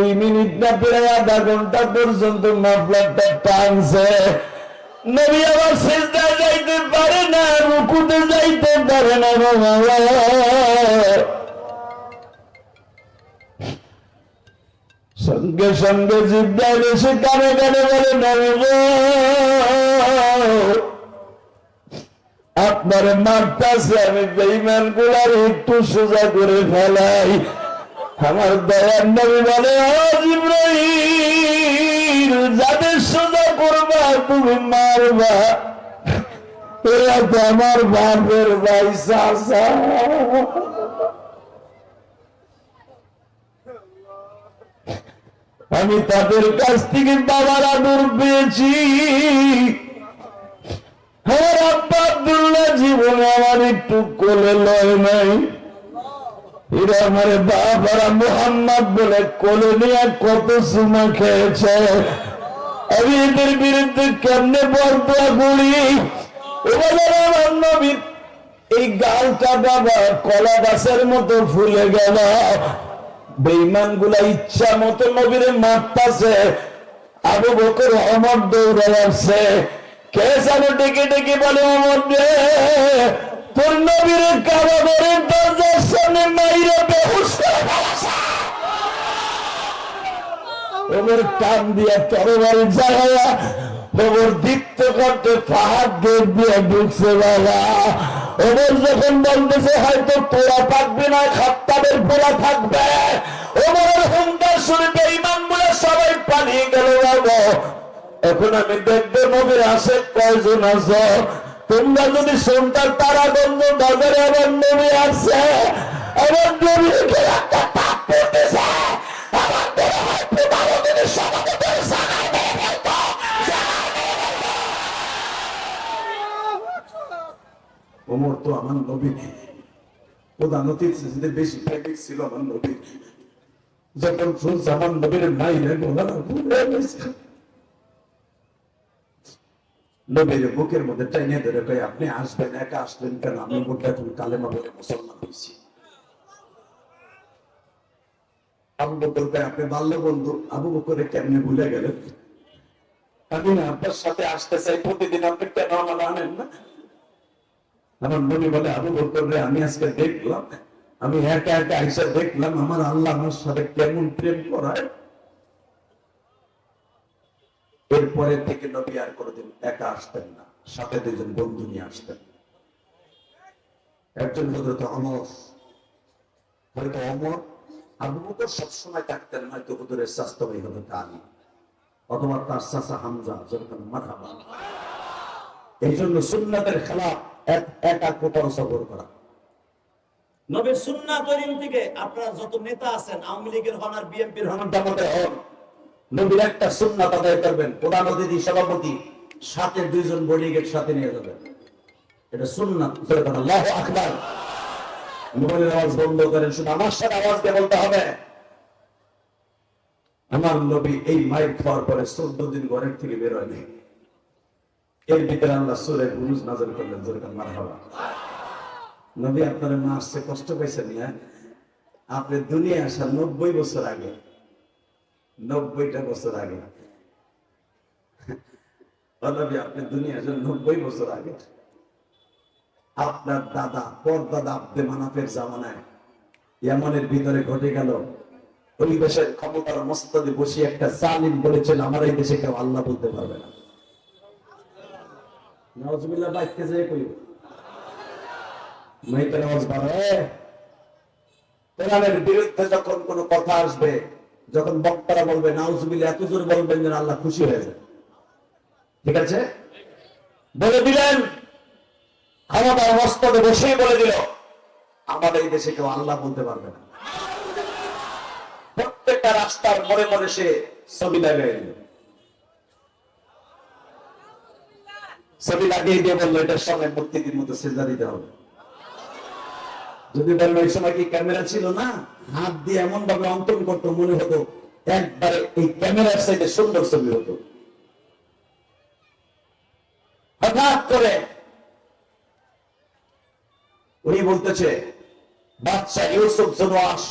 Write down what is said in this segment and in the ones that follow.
দুই মিনিট না প্রায় আধা ঘণ্টা পর্যন্ত মাফলারটা টানছে। নবী আবার শেষদা যাইতে পারে না, রুকুতে যাইতে পারে না সঙ্গে সঙ্গে জিব্রাইল এসে কানে কানে বলে, নবী আপনার মারতাছে, আমি বেইমানগুলার একটু সোজা করে ফেলাই। আমার দয়ার নবী বলে যাদের সোজা করবা, তুমি মারবা। এরা তো আমার বাপের ভাই আমি তাদের কাছ থেকে বাবার আদর পেয়েছি। আমার আব্বা আব্দুল্লাহ জীবনে আমার একটু কোলে লয় নাই। এরা আমার বাবারা মোহাম্মদ বলে কোলে নিয়ে কত সুমা খেয়েছে। আমি এদের বিরুদ্ধে কেমনে বরদোয়া করি? এবার আমার এই গালটা বাবা কলা গাছের মতো ফুলে গেল। বেইমানগুলা ইচ্ছা মতো নবীরে মারতাছে। আবু বকর অমর দৌড়ে আসছে কে যেন ডেকে ডেকে বলে অমর তোর যখন বলতেছে, হয়তো তোরা থাকবে না, খাত্তাবের পোড়া থাকবে। ওমরের হুঙ্কার ইমাম বলে সবাই পালিয়ে গেল বাবা। এখন আমি দেখব নবীর আসে কয়জন আছে। তোমরা যদি সন্তান তারাগঞ্জ বাজারে আমার নবী আছে আমার নবীকে আমার মনে প্রধান নবী প্রধান অতিথি বেশি ছিল আমার নবী। যখন শুনছে আমার নবীর নাই রে নবীর বুকের মধ্যে টাইনে ধরে কই আপনি আসবেন, একা আসবেন কেন? আমি বলতে এখন কালেমা বলে মুসলমান হয়েছি। আবু বকর কয়, আপনি বাল্য বন্ধু। আবু বকরে কেমনে ভুলে গেলেন? আমি না, আপনার সাথে আসতে চাই, প্রতিদিন আপনি কেন আমার আনেন না? আমার মনে বলে, আবু বকর আমি আজকে দেখলাম, আমি একা একা আইসা দেখলাম, আমার আল্লাহ আমার সাথে কেমন প্রেম করায়? এরপরে থেকে নবী আর কোনোদিন একা আসতেন না। সাথে দুজন বন্ধু নিয়ে আসতেন। একজন হজরত অমর হয়তো অমর আবু বকর সবসময় থাকতেন হয়তো ভাই হজরত আলী অথবা তার হামজা যেরকম মাথাবা এই জন্য সুন্নাতের খেলা একা কোথাও সফর করা। নবীর তরিন থেকে আপনারা যত নেতা আছেন আওয়ামী লীগের হন আর বিএনপির হন হন। নবীর একটা সুন্নাত আদায় করবেন, প্রধান অতিথি, সভাপতি, সাথে দুইজন বডিগেট সাথে নিয়ে যাবেন। এটা সুন্নাত মোবাইলের আওয়াজ বন্ধ করেন, শুধু আমার সাথে আওয়াজ দিয়ে বলতে হবে। আমার নবী এই মাইক খাওয়ার পরে চোদ্দ দিন ঘরের থেকে বের হয়নি এর ভিতরে আল্লাহ সুরে নাজর করলেন, জোরে মার হওয়া নবী আপনার মা আসছে, কষ্ট পাইছেন না? আপনি দুনিয়া আসা নব্বই বছর আগে নব্বইটা বছর আগে। ও আপনি দুনিয়া আসেন নব্বই বছর আগে। আপনার দাদা পরদাদা আব্দে মানাফের জামানায় ইয়ামনের ভিতরে ঘটে গেল ওই দেশের ক্ষমতার মস্তদে বসে একটা জালিম বলেছিল আমার এই দেশে কেউ আল্লাহ বলতে পারবে না। বিরুদ্ধে যখন কোনো কথা আসবে যখন বক্তারা বলবে নাউজুবিল্লা এত জোর বলবেন যেন আল্লাহ খুশি হয়ে যায়। ঠিক আছে? বলে দিলেন, ক্ষমতার মস্তদে বসেই বলে দিল, আমাদের এই দেশে কেউ আল্লাহ বলতে পারবে না। প্রত্যেকটা রাস্তার মনে মনে সে ছবি লাগাই দিল। ছবি লাগিয়ে দিয়ে বলল, এটার সঙ্গে মূর্তিটির মতো সেজা দিতে হবে। যদি বলল এই সময় কি ক্যামেরা ছিল না? হাত দিয়ে এমন ভাবে অঙ্কন করতো, মনে হতো একবারে এই ক্যামেরার সাইডে সুন্দর ছবি হতো। হঠাৎ করে উনি বলতেছে বাচ্চা ইউসুফ জনওয়াস,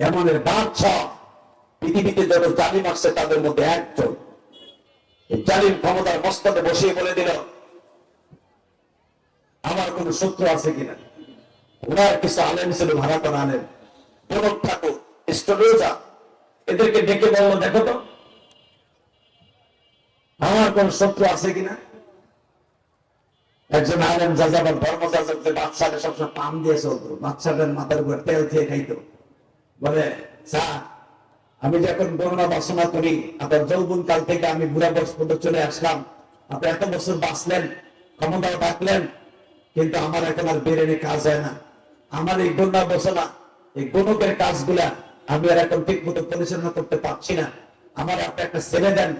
এমনের বাচ্চা পৃথিবীতে যত জালিম আসছে তাদের মধ্যে একজন। জালিম ক্ষমতার মস্তকে বসিয়ে বলে দিল, আমার কোন শত্রু আছে কিনা? ওনার কিছু আলেম ছিল ভারতন আলেম। প্রণব ঠাকুর এদেরকে ডেকে দেখো তো, আমার কোন শত্রু আছে কিনা? একজন আলেম ধর্ম সবসময় পাম দিয়ে চলতো মাথার উপর তেল খাইতো। বলে, স্যার, আমি যখন করোনা বাসনা করি, আপনার যৌবন কাল থেকে আমি বুড়া বয়স পর্যন্ত চলে আসলাম। আপনি এত বছর বাঁচলেন ক্ষমতাও থাকলেন, কিন্তু আমার এখন আর বেরেনে কাজ হয় না। আমার এই গন্যা বসনা এই গণকের কাজগুলা আমি আর এখন ঠিক মতো পরিচালনা করতে পারছি না। আমার আপনি একটা ছেড়ে দেন,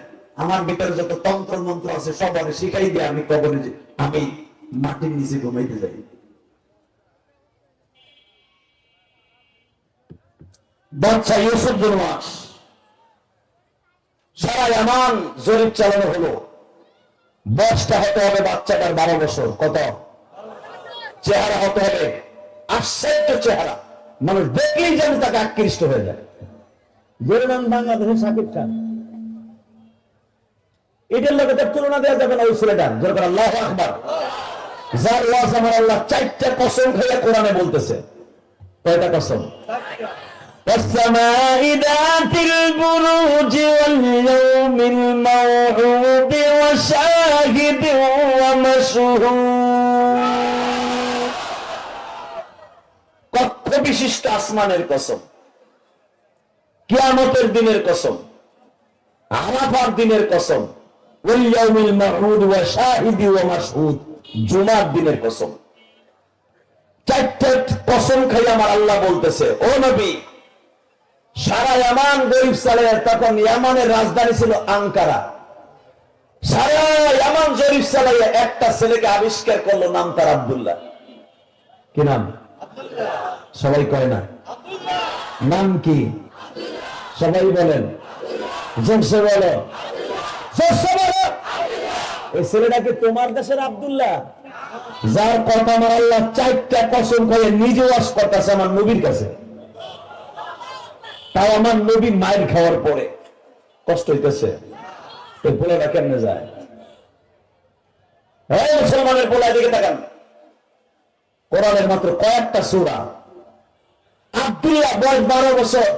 আমার ভিতরে যত তন্ত্র মন্ত্র আছে সব আমি শিখাই দিয়ে আমি কবরে আমি মাটির নিচে ঘুমাইতে যাই। বাচ্চা ইউসুফ জন্মাস সারা এমন জরিপ চালানো হলো। বয়সটা হতে হবে বাচ্চাটার বারো বছর, কত? চেহারা হতে হবে। আশ্চর্য চেহারা মানুষ দেখলেই যেন তাকে আকৃষ্ট হয়ে যায় যের নাম বাংলাদেশের সাকিব খান এটার লোকে তার তুলনা দেওয়া যাবে না ওই ছেলেটার যেরকম আল্লাহ আকবার যার ওয়াজ আমার আল্লাহ চারটা কসম খাইয়া কোরআনে বলতেছে কয়টা কসম والسماء ذات البروج واليوم الموعود وشاهد ومشهود বিশিষ্ট আসমানের কসম। কিয়ামতের দিনের কসম। আরাফার দিনের কসম। জুমার দিনের কসম। কসম খাই আমার আল্লাহ বলতেছে, ও নবী, সারা গরিব সালে তখন ইয়ামানের রাজধানী ছিল আঙ্কারা। সারা ইয়ামান জরিফ চালাইয়া একটা ছেলেকে আবিষ্কার করল নাম তার আব্দুল্লাহ। কি নাম? সবাই কয় না। নাম কি? সবাই বলেন। জোরসে বলো। জোরসে বলো। এই ছেলেটাকে তোমার দেশের আব্দুল্লাহ। যার কথা আমার আল্লাহ চারটা কসম করে নিজে করতেছে আমার নবীর কাছে। তাও আমার নবী মায়ের খাওয়ার পরে। কষ্ট হইতেছে। এই পোলাটা কেমনে যায়? মুসলমানের পোলা দিকে তাকান। কোরআনের মাত্র কয়েকটা সুরা। আব্দুল্লাহ বয়স বারো বছর,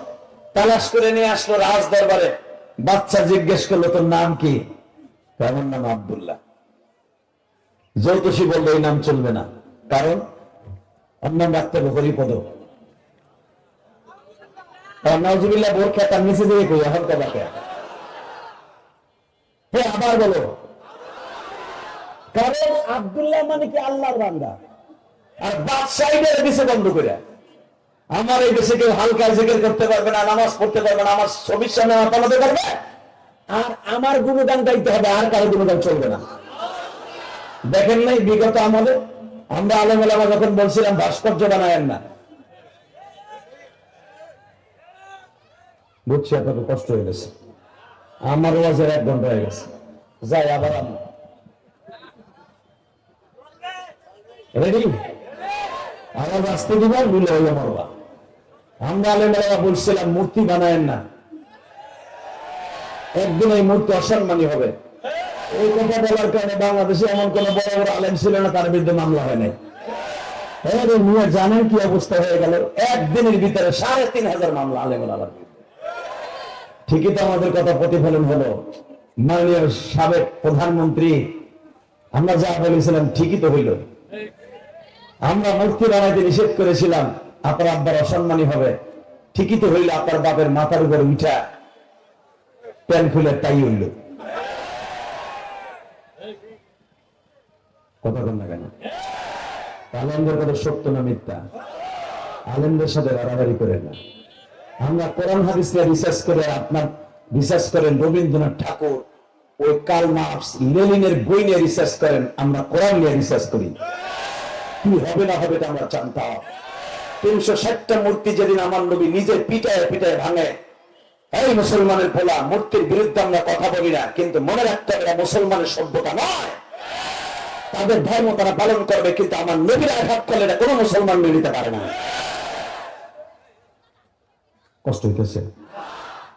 তালাশ করে নিয়ে আসলো রাজ দরবারে। বাচ্চা জিজ্ঞেস করল, তোর নাম কি? আমার নাম আব্দুল্লাহ। জ্যোতিষী বলল, এই নাম চলবে না। কারণ, ওর নাম রাখতে হবে হরিপদ। বোর খেতা নিচে দিয়ে কই, এখন আবার বলো। কারণ আব্দুল্লাহ মানে কি আল্লাহর বান্দা? আর বাদশাহীদের দিছে বন্ধ করে। আমার এই দেশে কেউ হালকা জিকির করতে পারবে না, নামাজ পড়তে পারবে না, আমার ছবির সামনে আমার পালাতে পারবে। আর আমার গুণগান গাইতে হবে, আর কারও গুণগান চলবে না। দেখেন নাই বিগত আমাদের আমরা আলম আলামা যখন বলছিলাম, ভাস্কর্য বানায়েন না। বুঝছি আপনাকে কষ্ট হয়ে গেছে। আমার ওয়াজের এক ঘণ্টা হয়ে গেছে। যাই, আবার রেডি আমার রাস্তা দিবার মিলে হইল মরবা। আমরা আলেমেরা বলছিলাম, মূর্তি বানায়েন না। একদিন এই মূর্তি অসম্মানী হবে। এই কথা বলার কারণে বাংলাদেশে এমন কোন বড় বড় আলেম ছিল না, তার বিরুদ্ধে মামলা হয় নাই। জানেন কি অবস্থা হয়ে গেল? একদিনের ভিতরে সাড়ে তিন হাজার মামলা আলেম আলার ঠিকই তো আমাদের কথা প্রতিফলন হলো। মাননীয় সাবেক প্রধানমন্ত্রী, আমরা যা বলেছিলাম ঠিকই তো হইল। আমরা মূর্তি বানাইতে নিষেধ করেছিলাম, আপনার আব্বার অসম্মানী হবে। ঠিকই তো হইল আপনার বাপের মাথার উপর উঠা প্যান খুলে তাই হইল। কথা না কেন? কথা সত্য না মিথ্যা? সাথে বাড়াবাড়ি করে না। আমরা কোরআন হাদিস রিসার্চ করে আপনার রিসার্চ করেন রবীন্দ্রনাথ ঠাকুর। ওই কাল মার্কস লেনিনের বই নিয়ে রিসার্চ করেন, আমরা কোরআন নিয়ে রিসার্চ করি। কি হবে না হবে আমরা জানতাম তিনশো ষাটটা মূর্তি যেদিন আমার নবী নিজে পিটায় পিটায় ভাঙে। এই মুসলমানের পোলা মূর্তির বিরুদ্ধে আমরা কথা বলি না, কিন্তু মনে রাখতে হবে মুসলমানের সভ্যতা নয়। তাদের ধর্ম তারা পালন করবে, কিন্তু আমার নবীর আঘাত করলে এটা কোনো মুসলমান মেনে নিতে পারে না। কষ্ট হইতেছে।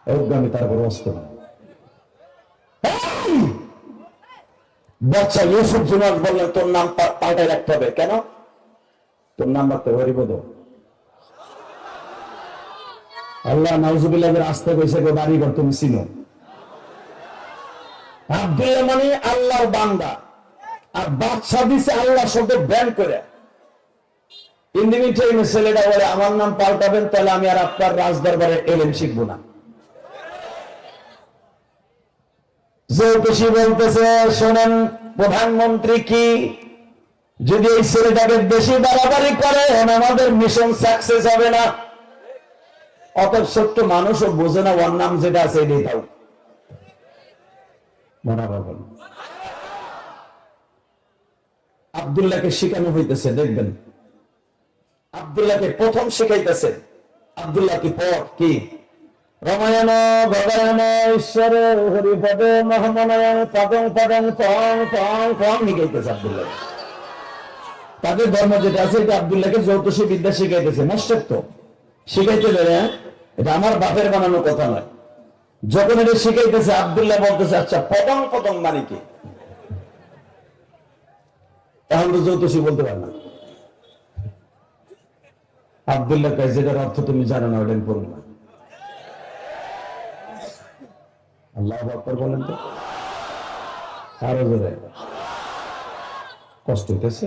অজ্ঞানী তারপর অস্ত বাচ্চা ইউসুফ জুনাদ বললেন, তোর নাম পা- পাল্টায় রাখতে হবে। কেন? তোর নাম্বার হবে হরিপদ আল্লাহ নাউজুবিল্লাহের আসতে কইছে গো বাড়ি ঘর তুমি চিনো। আব্দুল্লাহ মানে আল্লাহর বান্দা। আর বাদশা দিছে আল্লাহ শব্দ ব্যান করে। ছেলেটা বলে, আমার নাম পাল্টাবেন, তাহলে আমি আর আপনার রাজ দরবারে এলেন শিখব না। জ্যোতিষী বলতেছে, শোনেন, প্রধানমন্ত্রী কি যদি এই ছেলেটাকে বেশি বাড়াবাড়ি করেন আমাদের মিশন সাকসেস হবে না। অত ছোট্ট মানুষও বোঝে না ওর নাম যেটা আছে এটাই বলুন। আব্দুল্লাহকে শেখানো হইতেছে, দেখবেন। আব্দুল্লাহকে প্রথম শিখাইতেছে। আব্দুল্লাহ কি পর কি? রমায়ণ ভগবান ঈশ্বর, হরিপদ মহামনায়ণ পদং পদং, পং পং পং শিখাইতেছে আব্দুল্লাহ। তাদের ধর্ম যেটা আছে, এটা আব্দুল্লাহকে জ্যোতিষী বিদ্যা শিখাইতেছে। মস্যত্ব শিখাইতে দেবে এটা আমার বাপের বানানো কথা নয়। যখন এটা শিখাইতেছে, আব্দুল্লাহ বলতেছে আচ্ছা পদং পদং মানে কি? এখন তো বলতে পারে না। আব্দুল্লাহ কাজ যেটার অর্থ তুমি জানো না ওটা করব না। আল্লাহ আকবর বলেন তো। আরও কষ্ট হইতেছে?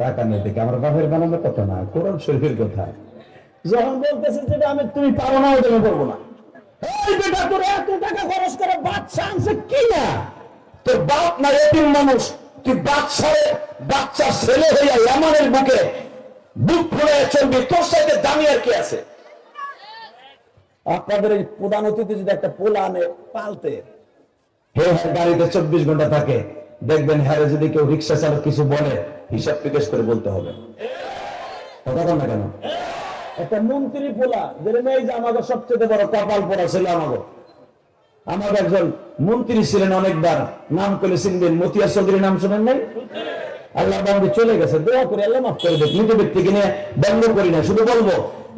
টাকা নেই, দেখে আমার বাপের বানানোর কথা না, কোরআন শরীফের কথা। যখন বলতেছে যেটা আমি, তুমি পারো না ওটা আমি করব না। এই বেটা, তোর এত টাকা খরচ করে বাচ্চা আনছে কি না? তোর বাপ না মানুষ, তুই বাচ্চা ছেলে হইয়া ইয়ামানের বুকে বুক ফুলে চলবি, তোর সাথে দামি আর কি আছে? আপনাদের এই প্রধান অতিথি যদি একটা পোলা আনে, পালতে, হে হ্যাঁ গাড়িতে চব্বিশ ঘণ্টা থাকে। দেখবেন হ্যাঁ যদি কেউ রিক্সা চালক কিছু বলে, হিসাব বিকাশ করে বলতে হবে। কথা না কেন? একটা মন্ত্রী পোলা যে আমাদের সবচেয়ে বড় কপাল ছিল আমাদের। আমার একজন মন্ত্রী ছিলেন অনেকবার, নাম করে মতিয়া নাম নাই? আল্লাহ চলে গেছে করে আল্লাহ মাফ করে দেখ মৃত ব্যক্তিকে নিয়ে করি না, শুধু বলব,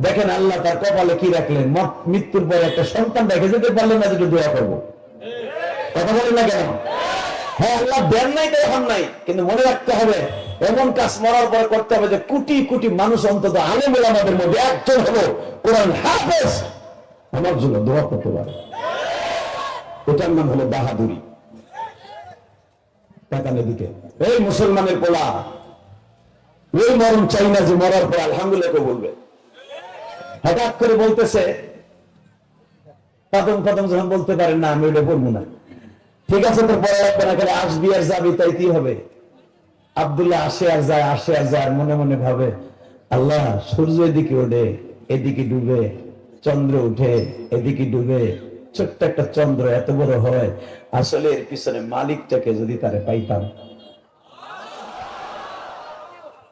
দেখেন আল্লাহ তার কপালে কি রাখলেন? মৃত্যুর পরে একটা সন্তান রেখে যেতে পারলেন না যেটা দোয়া করব। কথা বলেন না কেন? হ্যাঁ আল্লাহ দেন নাই নাই। কিন্তু মনে রাখতে হবে, এমন কাজ মরার পরে করতে হবে যে কোটি কোটি মানুষ অন্তত আলেমুল আমাদের মধ্যে একজন হলো কোরআন হাফেজ। আমার জন্য দোয়া করতে পারে। নাম হলো বাহাদুরি। তাকানের দিকে এই মুসলমানের পোলা ওই মরণ চাই না যে মরার পর আলহামদুলিল্লাহ কেউ বলবে। হঠাৎ করে বলতেছে কদম কদম যখন বলতে পারেন না, আমি ওটা বলব না। ঠিক আছে তোর পরে লাগবে না খালি আসবি আর যাবি তাই কি হবে আব্দুল্লাহ আসে আর যায় আসে আর যায় আর মনে মনে ভাবে আল্লাহ সূর্য এদিকে ওঠে এদিকে ডুবে চন্দ্র উঠে এদিকে ডুবে ছোট্ট একটা চন্দ্র এত বড় হয় আসলে এর পিছনে মালিকটাকে যদি তারে পাইতাম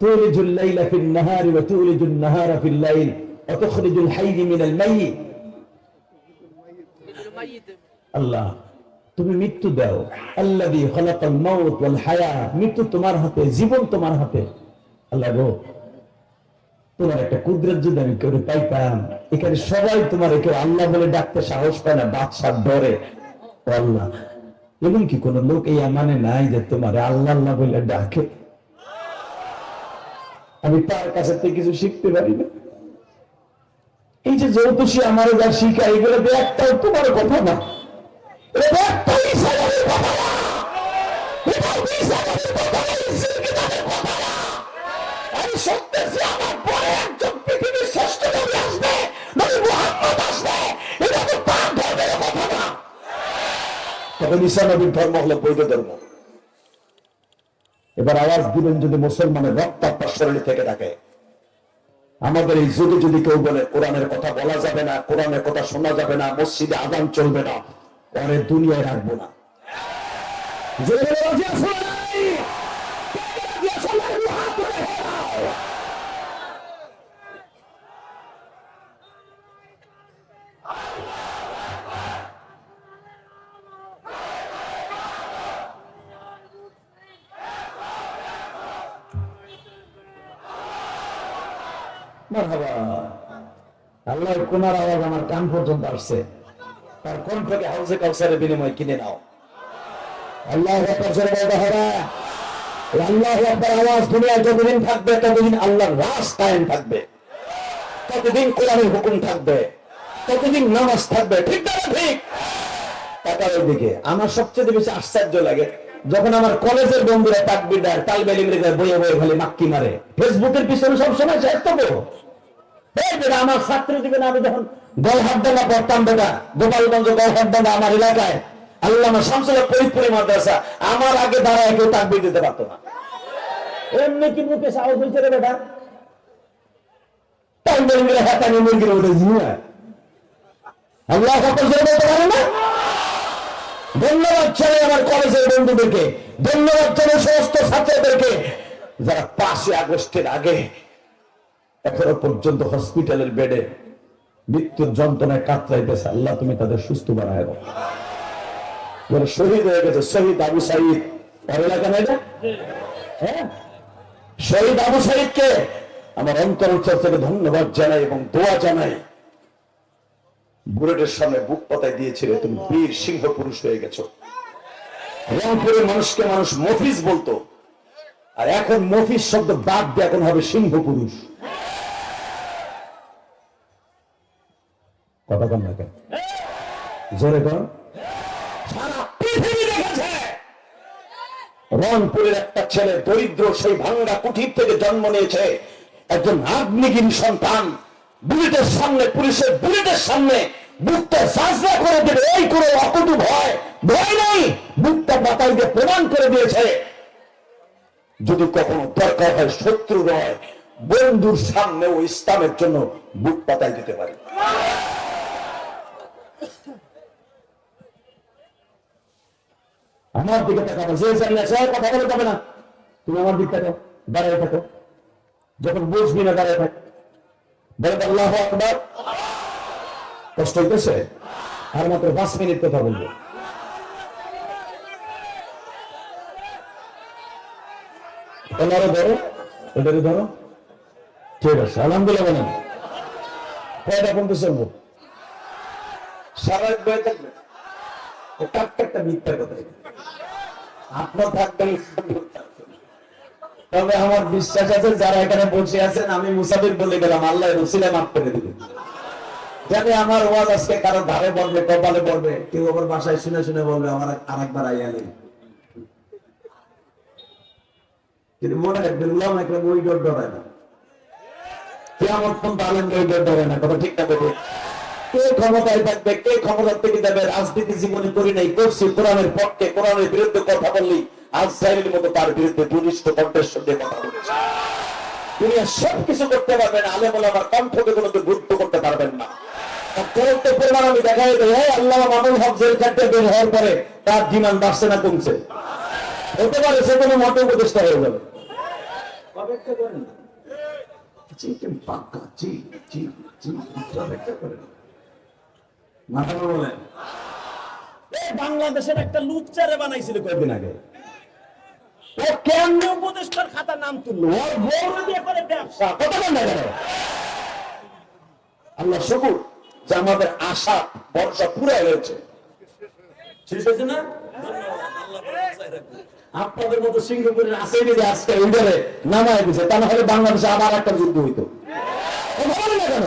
تولج الليل في النهار وتولج النهار في الليل وتخرج الحي من الميت আল্লাহ তুমি মৃত্যু দাও। আল্লাহ খলাকাল মাউত ওয়াল হায়া। মৃত্যু তোমার হাতে, জীবন তোমার হাতে। আল্লাহ গো, তোমার একটা কুদরত যদি আমি কেউ পাইতাম, এখানে সবাই তোমার কেউ আল্লাহ বলে ডাকতে সাহস পায় না বাদশার ডরে আল্লাহ, এমন কি কোন লোক এই মানে নাই যে তোমার আল্লাহ আল্লাহ বলে ডাকে? আমি তার কাছে থেকে কিছু শিখতে পারি না। এই যে জ্যোতিষী আমার যা শিখায়, এগুলো একটাও তোমার কথা না। এবার আওয়াজ দিবেন যদি মুসলমানের রক্ত শরীরে থেকে থাকে। আমাদের এই যুগে যদি কেউ বলে, কোরআনের কথা বলা যাবে না, কোরআনের কথা শোনা যাবে না, মসজিদে আদান চলবে না, পরে দুনিয়ায় রাখব না। দেখাও। কোনার আওয়াজ আমার কান পর্যন্ত আসছে। তার কণ্ঠকে হাউসে কাউসারের বিনিময়ে কিনে নাও। আমার সবচেয়ে বেশি আশ্চর্য লাগে, যখন আমার কলেজের বন্ধুরা তাকবির দেয় তালবে লিমরে বইয়ে বইয়ে খালি মাক্কি মারে। ফেসবুকের পিছনে সবসময় এই বেটা আমার ছাত্র জীবনে আমি যখন গলহাটডাঙ্গা পড়তাম বেটা, গোপালগঞ্জ গলহাটডাঙ্গা আমার এলাকায় আল্লামা শামসুল ফরিদপুরি মাদ্রাসা, আমার আগে দাঁড়ায় কেউ তাকবির দিতে পারতো না। এমনি কি মুখে সাহস হয়েছে রে বেটা? আল্লাহ না? ধন্যবাদ সমস্ত যারা পাঁচই আগস্টের আগে এখনও পর্যন্ত হসপিটালের বেডে মৃত্যুর যন্ত্রণায় কাতরাইতেছে। আল্লাহ তুমি তাদের সুস্থ বানায় যারা শহীদ হয়ে গেছে, শহীদ আবু সাইদ। ওর এলাকা না হ্যাঁ? শহীদ আবু সাইদকে আমার অন্তর থেকে ধন্যবাদ জানাই এবং দোয়া জানাই। বুলেটের সামনে বুক পাতায় দিয়েছিলে, তুমি বীর সিংহ পুরুষ হয়ে গেছো। রংপুরের মানুষকে মানুষ মফিজ বলতো। আর এখন মফিজ শব্দ বাদ দিয়ে এখন হবে সিংহ পুরুষ। কথা কম না কেন? জোরে কর সারা পৃথিবী দেখেছে রংপুরের একটা ছেলে দরিদ্র, সেই ভাঙ্গা কুঠির থেকে জন্ম নিয়েছে। একজন আগ্নিগিরি সন্তান। বুলেটের সামনে, পুলিশের বুলেটের সামনে বুকটা সাজরা করে দেবে। এই করে অকটু ভয় ভয় নেই। বুকটা দিয়ে প্রমাণ করে দিয়েছে। যদি কখনো দরকার হয় শত্রু নয়, বন্ধুর সামনে ও ইসলামের জন্য বুক পাতাই দিতে পারে। আমার দিকে তাকাবো। যে জানলে সে কথা বলে যাবে না। তুমি আমার দিক থাকো দাঁড়িয়ে থাকো। যখন বুঝবি না, দাঁড়িয়ে থাক। বলে আল্লাহ আকবার। কষ্ট হইতেছে? আর মাত্র পাঁচ মিনিট কথা বলব। ধরো এটারে ধরো। ঠিক আছে, আলহামদুলিল্লাহ বলেন। কয়টা পর্যন্ত চলবো? সারা থাকবে? তবে আমার বিশ্বাস আছে, যারা এখানে বসে আছেন, আমি মুসাফির বলে গেলাম, আল্লাহ রসিলে মাফ করে দিবে জানি আমার ওয়াজ আজকে কারও ধারে বলবে, কপালে বলবে, কেউ আবার বাসায় শুনে শুনে বলবে, আমার আর একবার আইয়া নেই মনে রাখবেন ঠিক না কে ক্ষমতায় থাকবে কে ক্ষমতার থেকে যাবে রাজনীতি জীবনে করি নাই করছি কোরআনের পক্ষে কোরআনের বিরুদ্ধে কথা বললি আজ সাইলের মতো তার বিরুদ্ধে দুনিষ্ঠ কণ্ঠেশ্বর দিয়ে কথা বলেছে দুনিয়া সব কিছু করতে পারবেন আলেম আমার কণ্ঠকে কোনো গুরুত্ব করতে পারবেন না। প্রমাণ আমি দেখাই দেয় আল্লাহ মানুষ হক জেল খাটতে বের হওয়ার পরে তার ডিমান্ড বাড়ছে না কমছে। হতে পারে সে কোনো মত উপদেষ্টা হয়ে যাবে। অপেক্ষা করেন। জি, পাক্কা, জি, জি, জি, অপেক্ষা করেন। বলেন বাংলাদেশের একটা লুচ্চারে বানাইছিল কয়েকদিন আগে। ও উপদেষ্টার খাতা নাম তুললো। ওর দিয়ে করে ব্যবসা। কত আল্লাহ শুকুর যে আমাদের আশা ভরসা পুরা হয়েছে শেষ হয়েছে না। আপনাদের মতো সিঙ্গাপুরের আছে যদি আজকে ইন্ডিয়ারে নামায় দিছে তা না হলে বাংলাদেশে আবার একটা যুদ্ধ হইতো। না কেন?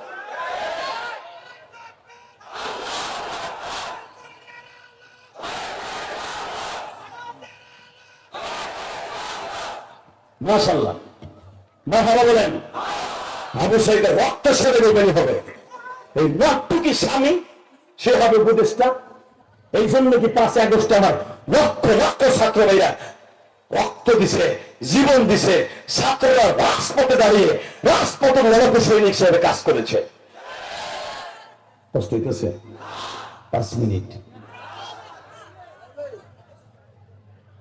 মাশাল্লাহ বলেন আবু সাইদের বেইমানি হবে। এই রক্ত স্বামী? সে হবে এই জন্য কি পাঁচ আগস্ট আমার লক্ষ লক্ষ ছাত্র ভাইরা রক্ত দিছে, জীবন দিছে, ছাত্ররা রাজপথে দাঁড়িয়ে রাজপথে লড়াকু সৈনিক হিসেবে কাজ করেছে। পাঁচ মিনিট।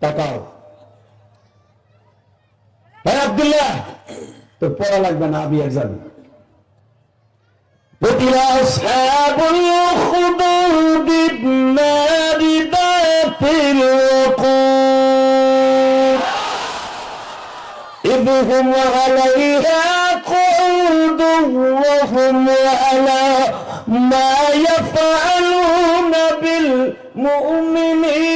তাকাও ভাই আব্দুল্লাহ তো পড়া লাগবে না আমি একজন قتل أصحاب الأخدود النار ذات الوقود إذ هم عليها قعود وهم على ما يفعلون بالمؤمنين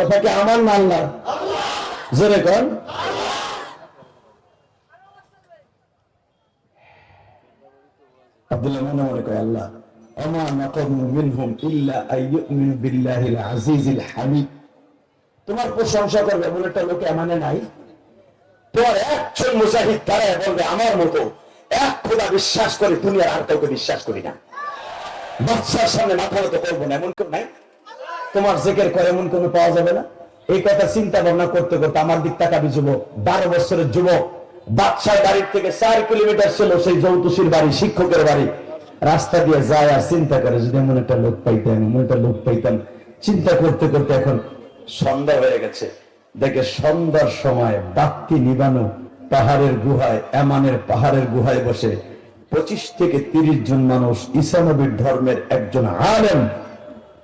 কথা কি আমার না। জোরে কর আব্দুল্লাহ মনে মনে কয়, আল্লাহ তোমার প্রশংসা করবে, এমন একটা নাই। তোমার একজন মুজাহিদ তারা বলবে, আমার মতো এক খোদা বিশ্বাস করে দুনিয়ার আর কাউকে বিশ্বাস করি না। বাচ্চার সামনে মাথা মতো করব না, এমন কেউ নাই? তোমার জেকের করে এমন কোনো পাওয়া যাবে না? এই কথা চিন্তা ভাবনা করতে করতে আমার দিক তাকাবি যুবক, বারো বছরের যুবক বাদশাহ বাড়ির থেকে চার কিলোমিটার ছিল সেই যৌতুষীর বাড়ি, শিক্ষকের বাড়ি। রাস্তা দিয়ে যায় আর চিন্তা করে, যদি এমন একটা লোক পাইতাম এমন একটা লোক পাইতাম। চিন্তা করতে করতে এখন সন্ধ্যা হয়ে গেছে। দেখে সন্ধ্যার সময় বাতি নিবানো পাহাড়ের গুহায়, এমানের পাহাড়ের গুহায় বসে পঁচিশ থেকে তিরিশ জন মানুষ ইসানবীর ধর্মের একজন আলেম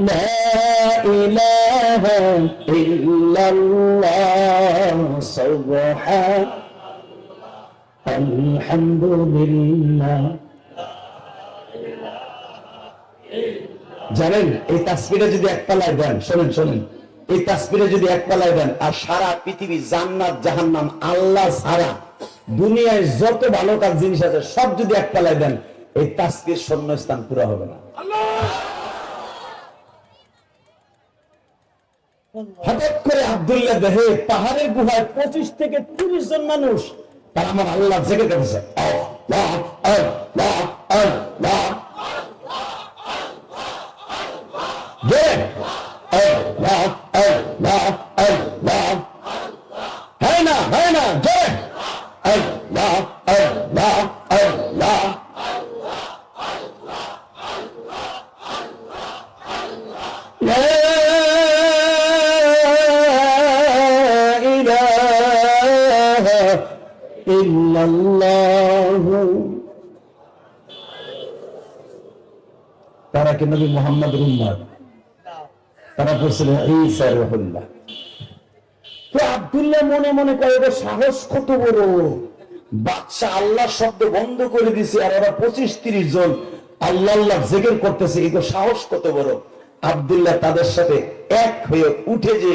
لا إله إلا الله سبحان الحمد لله জানেন এই তাসবিরে যদি এক পালায় দেন শোনেন শোনেন এই তাসবিরে যদি এক পালায় দেন আর সারা পৃথিবী জান্নাত জাহান্নাম আল্লাহ সারা দুনিয়ায় যত ভালো কাজ জিনিস আছে সব যদি এক পালায় দেন এই তাসবির শূন্য স্থান পুরো হবে না হঠাৎ করে আবদুল্লাহ দেহে পাহাড়ের গুহায় পঁচিশ থেকে তিরিশ জন মানুষ, তারা আমার আল্লাহ জেগে গেছে নবী মোহাম্মদ উম্মদ তারা বলছিলেন ঈসা রহুল্লাহ তো আব্দুল্লাহ মনে মনে করে এবার সাহস কত বড়? বাচ্চা আল্লাহ শব্দ বন্ধ করে দিছে, আর ওরা পঁচিশ তিরিশ জন আল্লাহ আল্লাহ জেগের করতেছে এগুলো সাহস কত বড়? আব্দুল্লাহ তাদের সাথে এক হয়ে উঠে যে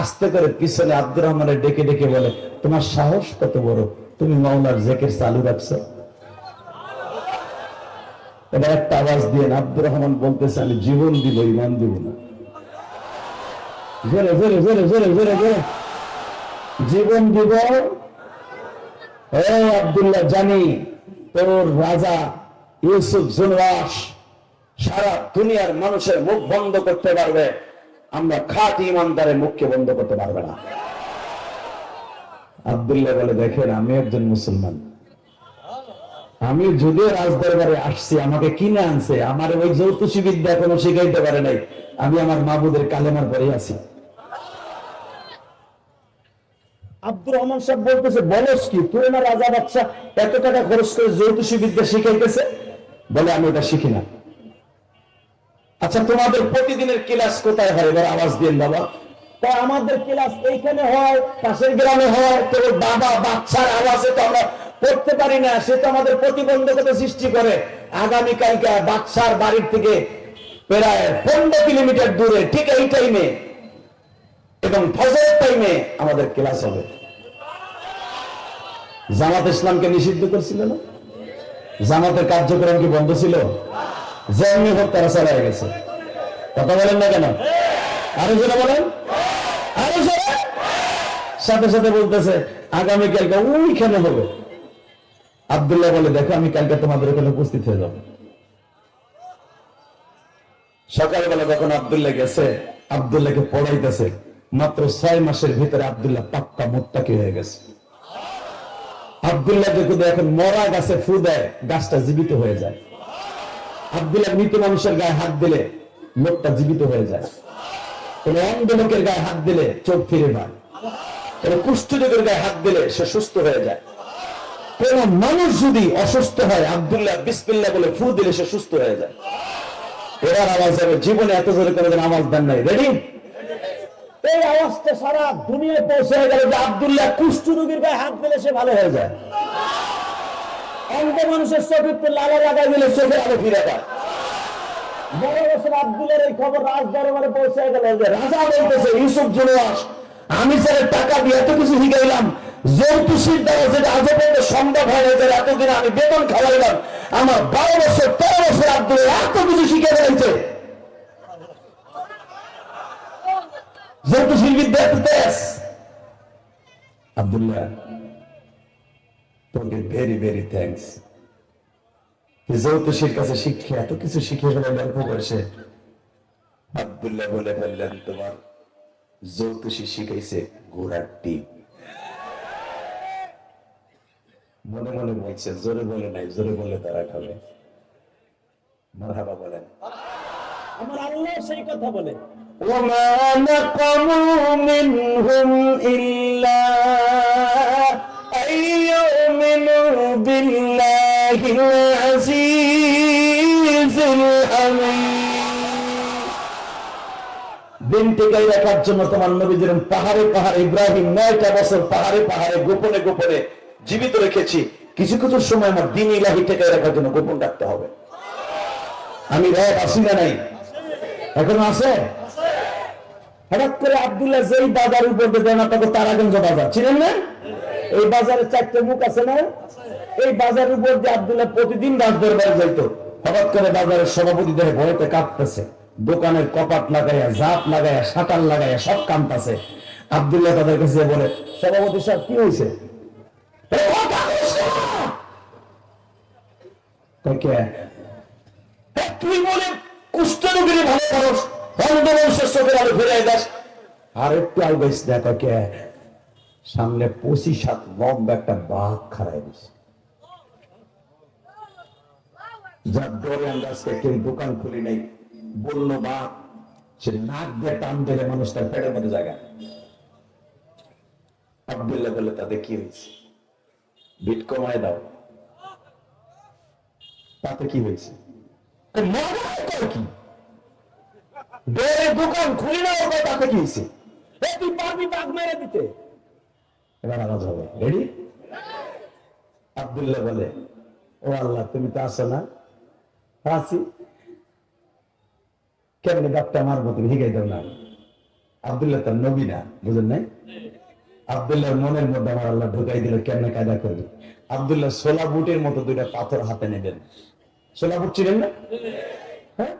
আস্তে করে পিছনে আব্দুর রহমানের ডেকে ডেকে বলে, তোমার সাহস কত বড়? তুমি মাওলার জেকের চালু রাখছো। এবার একটা আওয়াজ দিয়ে আব্দুর রহমান বলতেছে, আমি জীবন দিব ইমান দিব না। জোরে জোরে জোরে জোরে জোরে জোরে। জীবন দিব আব্দুল্লাহ জানি, তোর রাজা ইউসুফ জুনওয়াস সারা দুনিয়ার মানুষের মুখ বন্ধ করতে পারবে, আমরা খাট ইমানদারের মুখকে বন্ধ করতে পারবে না। আব্দুল্লাহ বলে, দেখেন, আমি একজন মুসলমান। আমি যদিও রাজদরবারে আসছি, আমাকে কিনে আনছে, আমার ওই যৌতুষী বিদ্যা এখনও শিখাইতে পারে নাই। আমি আমার মাবুদের কালেমার পরে আছি। আব্দুর রহমান সাহেব বলতেছে, বলস কি, তুই না রাজা বাচ্চা, এত টাকা খরচ করে জ্যোতিষী বিদ্যা শিখাইতেছে? বলে, আমি এটা শিখি না। আচ্ছা তোমাদের প্রতিদিনের ক্লাস কোথায় হয়? এবার আওয়াজ দিন বাবা। তা আমাদের ক্লাস এইখানে হয়, পাশের গ্রামে হয় তোর বাবা, বাচ্চার আওয়াজে তো আমরা পড়তে পারি না, সে তো আমাদের প্রতিবন্ধকতা সৃষ্টি করে। আগামী কালকে বাচ্চার বাড়ির থেকে প্রায় পনেরো কিলোমিটার দূরে, ঠিক এই টাইমে এবং ফজরের টাইমে আমাদের ক্লাস হবে। জামাত ইসলামকে নিষিদ্ধ করছিল না? জামাতের কার্যক্রম কি বন্ধ ছিল? যেমনি হোক তারা চালাই গেছে। কথা বলেন না কেন? আরও জোরে বলেন। আরও সাথে সাথে বলতেছে আগামী কালকে ওইখানে হবে। আব্দুল্লাহ বলে, দেখো, আমি কালকে তোমাদের ওখানে উপস্থিত হয়ে যাব। সকালবেলা যখন আব্দুল্লাহ গেছে, আব্দুল্লাহকে পড়াইতেছে, মাত্র ছয় মাসের ভিতরে আব্দুল্লাহ পাক্কা মোত্তাকি হয়ে গেছে। আব্দুল্লাহ যদি এখন মরা গাছে ফু দেয়, গাছটা জীবিত হয়ে যায়। আব্দুল্লাহ মৃত মানুষের গায়ে হাত দিলে, লোকটা জীবিত হয়ে যায়। কোন অন্ধ লোকের গায়ে হাত দিলে চোখ ফিরে পায়। কোন কুষ্ঠ লোকের গায়ে হাত দিলে সে সুস্থ হয়ে যায়। কোন মানুষ যদি অসুস্থ হয়, আব্দুল্লাহ বিসমিল্লাহ বলে ফু দিলে সে সুস্থ হয়ে যায়। এবার আওয়াজ হবে জীবনে এত জোরে করে আওয়াজ দেন নাই। রেডি এই আওয়াজটা সারা দুনিয়ায় পৌঁছে গেল যে আব্দুল্লাহ কুষ্ঠ রোগীর গায়ে হাত দিলে সে ভালো হয়ে যায়। অন্ধ মানুষের চোখে লালা লাগাই দিলে চোখে আলো ফিরে পায়। বড় বছর আব্দুলের এই খবর রাজ দরবারে পৌঁছে গেল। যে রাজা বলতেছে, ইউসুফ জুলওয়াস আমি স্যার টাকা দিয়ে এত কিছু শিখাইলাম যৌতুষীর দ্বারা যেটা পর্যন্ত সম্ভব হয় এতদিন আমি বেতন খাওয়াইলাম, আমার বারো বছর, তেরো বছর আব্দুলের এত কিছু শিখে ফেলেছে। বিদ্যা তেজ ভেরি ভেরি থ্যাংকস যৌতুষীর কাছে শিক্ষা, এত কিছু শিখে ফেলে গল্প করেছে আব্দুল্লাহ বলে ফেললেন, তোমার যৌতুষী শিখাইছে ঘোড়ার টিপ। মনে মনে বলছে জোরে বলে নাই জোরে বলে তারা খাবে মারহাবা বলেন আমার আল্লাহ সেই কথা বলে وما نقموا منهم إلا أن يؤمنوا بالله العزيز الحميد দিন টিকাই রাখার জন্য তোমার নবী যেরকম পাহাড়ে পাহাড়ে ইব্রাহিম নয়টা বছর পাহাড়ে পাহাড়ে গোপনে গোপনে জীবিত রেখেছি। কিছু কিছু সময় আমার দিন ইলাহি টেকাই রাখার জন্য গোপন রাখতে হবে। আমি রব আসি না নাই? এখনও আছে? হঠাৎ করে আব্দুল্লাহ যেই বাজার উপর দেন, আপনাকে তারাগঞ্জ বাজার। চিনেন না? এই বাজারে চারটে মুখ আছে না? এই বাজারের উপর দিয়ে আব্দুল্লাহ প্রতিদিন রাজ দরবারে যাইতো। হঠাৎ করে বাজারের সভাপতি ধরে ভয়তে কাঁপতেছে। দোকানের কপাট লাগাইয়া জাপ লাগাইয়া শাটার লাগাইয়া সব কামতাছে আব্দুল্লাহ তাদের কাছে বলে, সভাপতি সাহেব, কি হয়েছে তুই বলে কুষ্ঠ রোগীর ভালো মানুষ অন্ধ মানুষের চোখের আলো ফিরাই দাস আর একটু আলবাইস দেখো কে সামনে পঁচিশ হাত লম্বা একটা বাঘ খারাই দিছে। যার কেউ দোকান খুলি নাই। বলল বাঘ সে নাক দিয়ে টান দিলে মানুষ তার পেটের মধ্যে জায়গা আব্দুল্লাহ বলে তাতে কি হয়েছে? বিট কমায় দাও। তাতে কি হয়েছে? কি? দোকান খুলি না তাতে কি হয়েছে? তুই পারবি বাঘ মেরে দিতে। এবার হবে। রেডি আব্দুল্লাহ বলে, ও আল্লাহ, তুমি তো আসো না? আছি। কেমনে ডাক্তার মারবো তুমি? হিগাই দাও না। আব্দুল্লাহ তার নবী না, বুঝেন নাই? আব্দুল্লাহর মনের মধ্যে আমার আল্লাহ ঢুকাই দিল, কেমনে কায়দা করবে? আব্দুল্লাহ সোলা বুটের মতো দুইটা পাথর হাতে নেবেন। সোলা বুট চিনেন না? হ্যাঁ?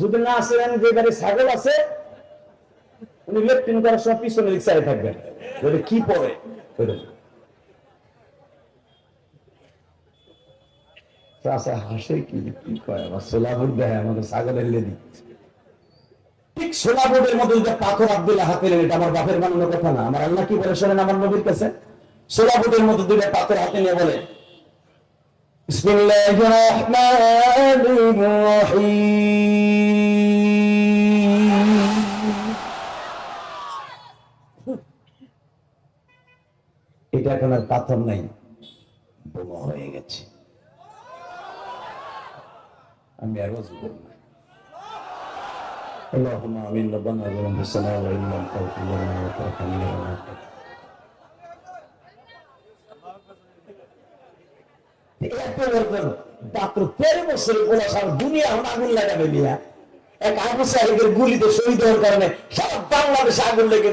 যদি না আসেন যে গাড়ি ছাগল আছে, উনি লেফটিন করার সময় পিছনে রিক্সায় থাকবেন। যদি কি পরে? ওইরকম। হাসে কি? কি কয়? আমার সোলা বুট দেয়, আমাদের ছাগলের লেদি ঠিক সোলাবুটের মতো যে পাথর আব্দুল্লাহ হাতে নেন, এটা আমার বাপের বানানো কথা না। আমার আল্লাহ কি বলে শোনেন আমার নবীর কাছে? সোলাবুটের মতো দুইটা পাথর হাতে নিয়ে বলে রহিম। এটা এখন আর পাথর নাই, বোমা হয়ে গেছে। আমি আর করব না। اللهم امين ربنا ظلم في السماء وان لم تغفر لنا وترحمنا ونعافنا মাত্র তেরো বছরের গোলা সারা দুনিয়া এখন আগুন লাগাবে মিয়া এক আবু সাহেবের গুলিতে শহীদ হওয়ার কারণে সারা বাংলাদেশে আগুন লেগে